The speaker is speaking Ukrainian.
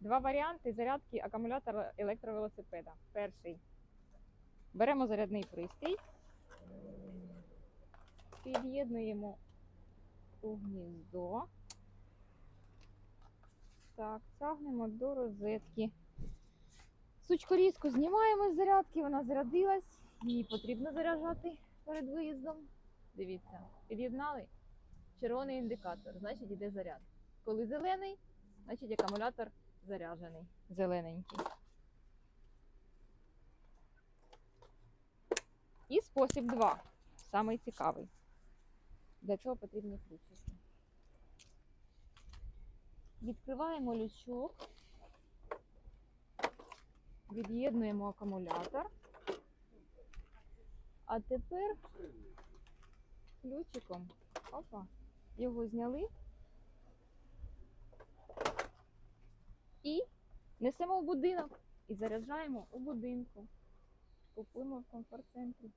Два варіанти зарядки акумулятора електровелосипеда. Перший. Беремо зарядний пристрій, під'єднуємо у гніздо. Так, тягнемо до розетки. Сучкорізку знімаємо з зарядки, вона зарядилась, її потрібно заряджати перед виїздом. Дивіться, під'єднали червоний індикатор, значить іде заряд. Коли зелений, значить акумулятор заряджений, зелененький. І спосіб 2, самий цікавий. Для цього потрібні ключики. Відкриваємо лючок, від'єднуємо акумулятор. А тепер ключиком опа, його зняли і несемо в будинок і заряджаємо у будинку. Купуємо в комфорт-центрі.